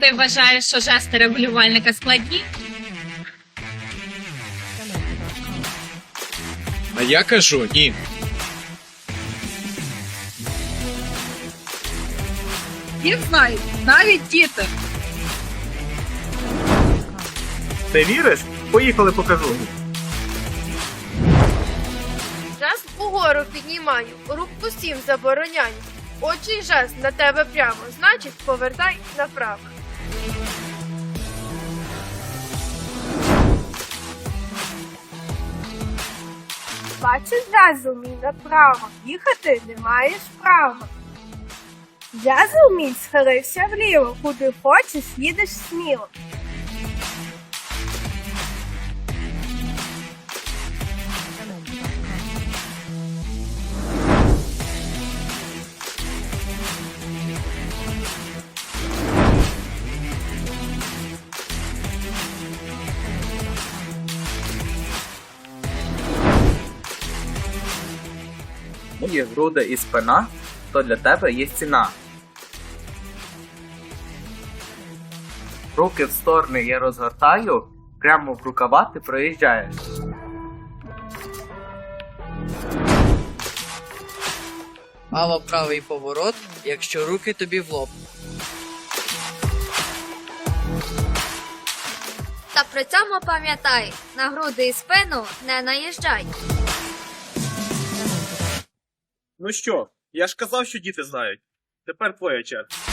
Ти вважаєш, що жести регулювальника складні? А я кажу ні. Їх знають навіть діти. Ти віриш? Поїхали покажу. Жест угору піднімаю, рук усім забороняю. Отже, й жест на тебе прямо, значить, повертай направо. Бачиш зразу мій направо, їхати не маєш права. Я мій схилився вліво, куди хочеш, їдеш сміло. Мої груди і спина, то для тебе є ціна. Руки в сторони я розгортаю, прямо в рукава ти проїжджаєш. Право правий поворот, якщо руки тобі в лоб. Та при цьому пам'ятай, на груди і спину не наїжджай. Ну що, я ж казав, що діти знають. Тепер твоя черга.